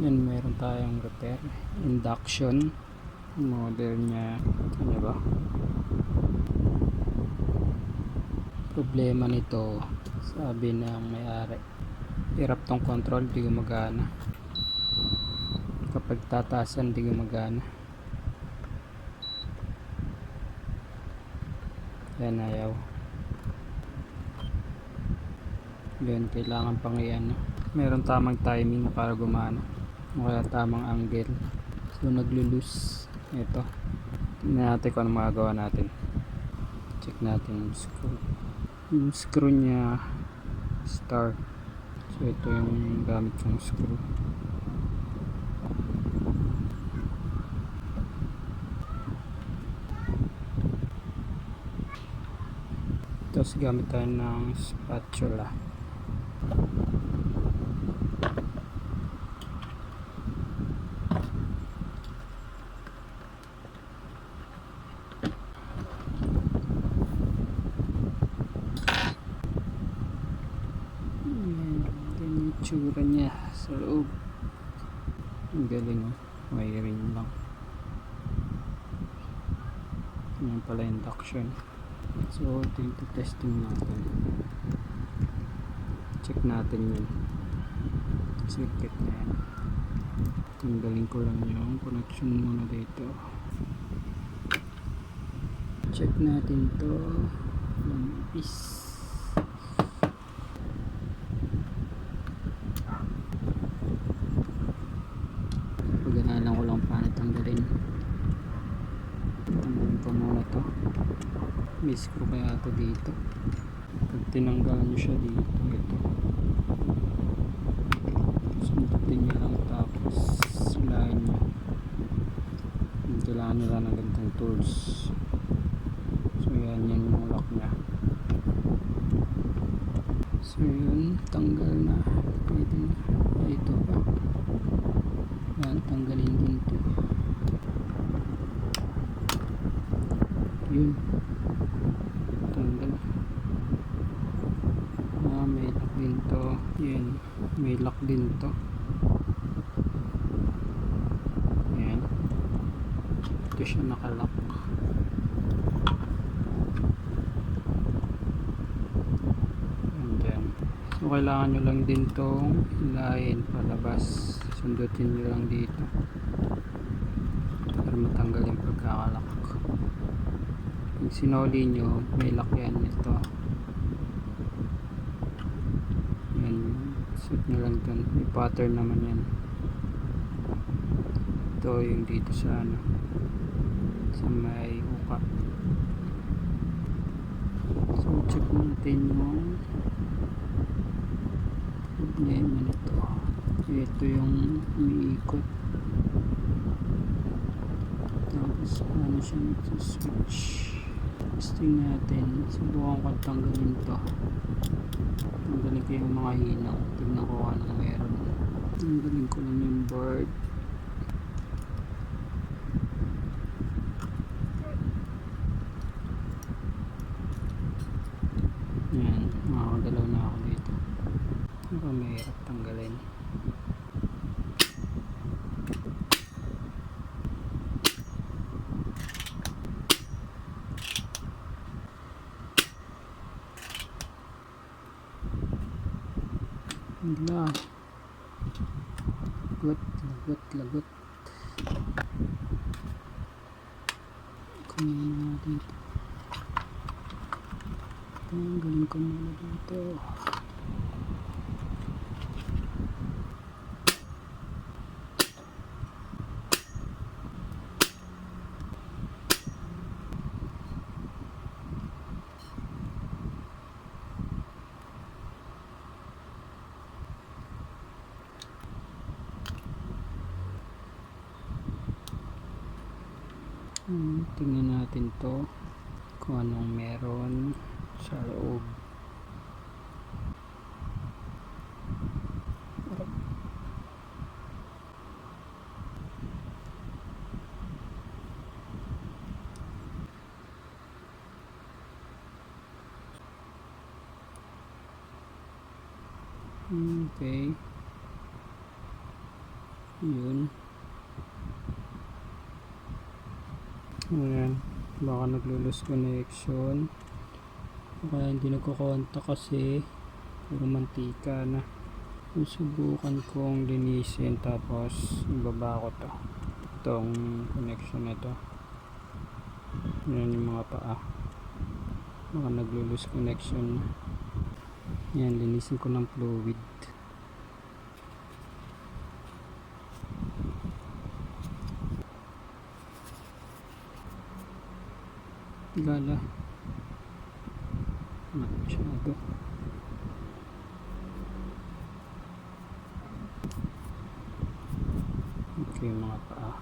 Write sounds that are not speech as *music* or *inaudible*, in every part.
Yan, meron tayong repair. Induction. Model niya, ano ba? Problema nito, sabi ng may-ari. Hirap tong control, di gumagana. Kapag tatasan, di gumagana. Yan, ayaw. Yun, kailangan pang iyan. Meron tamang timing para gumana. Kaya tamang angle. So, naglulus. Ito. Tingnan natin kung ano magagawa natin. Check natin yung screw. Yung screw niya, star. So, ito yung gamit yung screw. Tapos gamit tayo ng spatula. Ayan, yan yung tsura niya sa loob. Ang galing oh. Wiring lang. Yan pala induction. So, ito yung testing natin. Check natin yun. Circuit na yan. Tanggalin ko lang yung connection muna dito. Check natin to. One piece. Pag-aralan ko lang paano tanggalin. Tanggalin ko muna to. May screw kaya ito dito. Pag tinanggal nyo siya dito, ito. Sundutin nyo lang tapos sulahin nyo. Kailangan nila ng ganitong tools. So yan, yan yung lock niya. So yun, tanggal na. Pwede na. Ay, ito pa. Yan, tanggalin din to. Yun. Tanggal. Ah, may lock din to. Yan. May lock din to. Yan. Ito siya nakalock. And then, so kailangan nyo lang din tong hilahin palabas. Sundutin nyo lang dito. Para matanggal yung pagkakalak. Pag sinoli nyo, may lock yan ito. Yan, suit nyo lang dun. May pattern naman yan. Ito yung dito sa ano, sa may uka. So, check natin yung problema nito. Ito yung umiikot. Tapos, paano siya nag-switch? Testing natin. Subukan ko tanggalin to. Tanggalin ko yung mga hinaw. Tignan ko kung anong meron. Tanggalin ko lang yung board. Yan, makakagalaw na ako dito. Baka mahirap tanggalin. Wala. Lagot, lagot, lagot. Kunin na dito. Tanggalin ko muna dito. Hmm, tingnan natin to kung anong meron sa loob. Okay. Yun. Ayan. Baka naglulos connection. Kaya hindi nagkukonta kasi puro mantika na. Susubukan kong linisin tapos ibaba ko to. Itong connection na to. Yan yung mga paa. Baka naglulos connection. Yan, linisin ko ng fluid. Gala. Masyado. Okay, mga paa.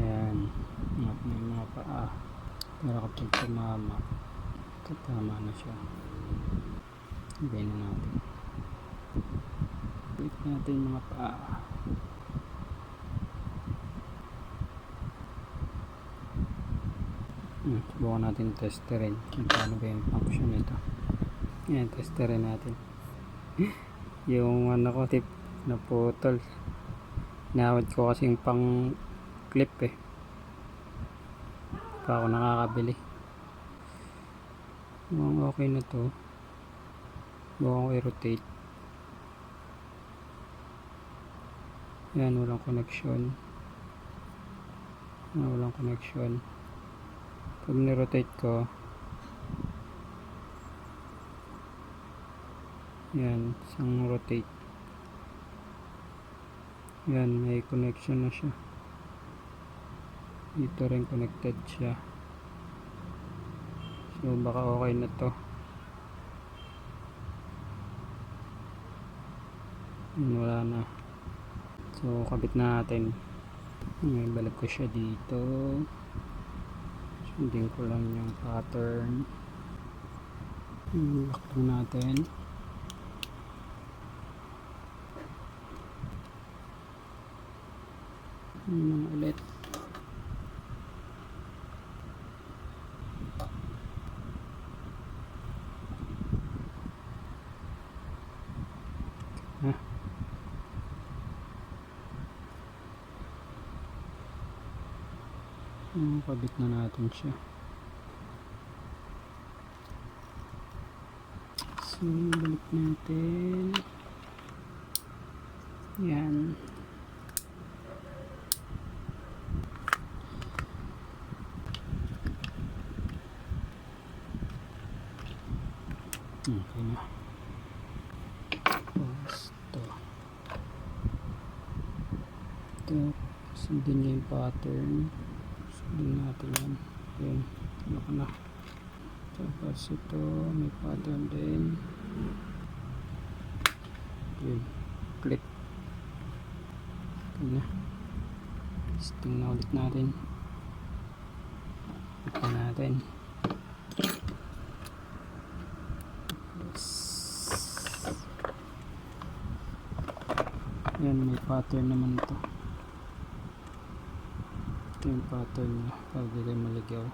Ayan. Mga, may mga paa. Para kapag tumama, tatama na siya. Ibay na natin. Wait natin mga paa. Hmm, subukan natin testerin kung paano ba yung function nito. Yan, testerin natin. *laughs* yung ano ko tip na putol. Nawad ko kasing pang clip eh. Pa ako nakakabili. Mukhang okay na to. Bukan ko i-rotate. Yan, walang connection. Ah, walang connection. Pag ni-rotate ko, yan, isang rotate. Yan, may connection na siya. Dito rin connected siya. So, baka okay na to. Wala na. So, kabit na natin. Ngayon, balik ko siya dito. Sundin ko lang yung pattern. Lock lang natin. Yun lang ulit. Hmm, kabit na natin siya. So, balik natin. Yan. Okay na. Ito. Ito, sundin niya yung pattern. Sundin natin yan. Yun, ano na. Tapos ito, may pattern din. Yun, click. Okay na. Testing na ulit natin. Ito natin. Yan, may pattern naman ito. Yung pattern niya para di tayo maligaw.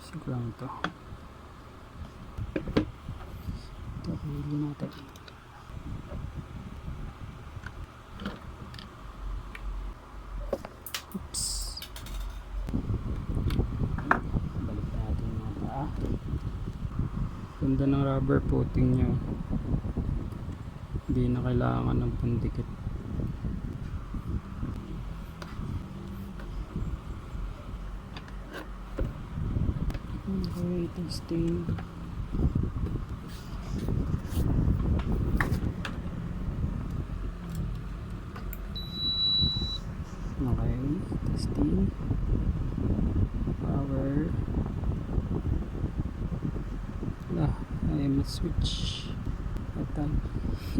Siguro lang ito. Ito, huli natin. Oops. Balik natin mga paa. Ganda ng rubber coating niya. Hindi na kailangan ng pandikit. Testing. Okay, testing. Power. Wala, ay switch. Patay.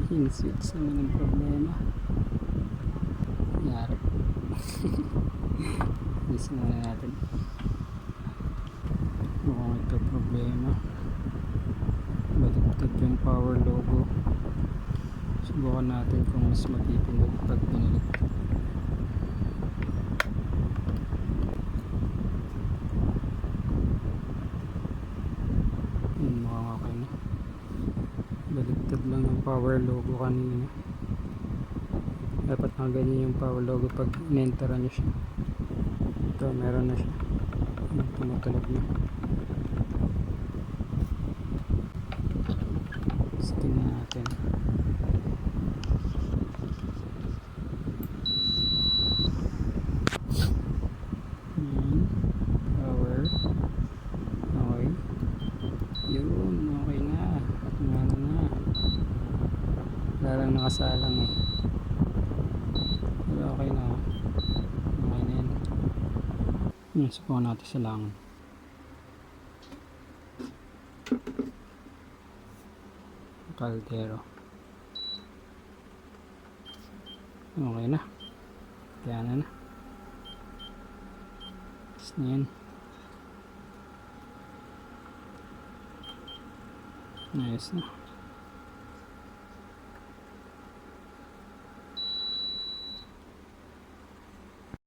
Yung switch naman ang problema. Nangyari. Miss *laughs* na natin. Mukhang ito problema. Baliktad yung power logo. Subukan natin kung mas matipindot pag pinilit. Yun, mukhang okay na. baliktad lang yung power logo kanina dapat mga ganyan yung power logo pag in-enter nyo siya ito meron na siya tumutunog na na natin. Ayan. power. Okay. Yun okay na. Ano na. Wala lang nakasalang eh. Pero okay na. Okay na yan hmm, subukan natin sa lang kaldero. Okay na. Kaya na na. Tapos na yan. Ayos na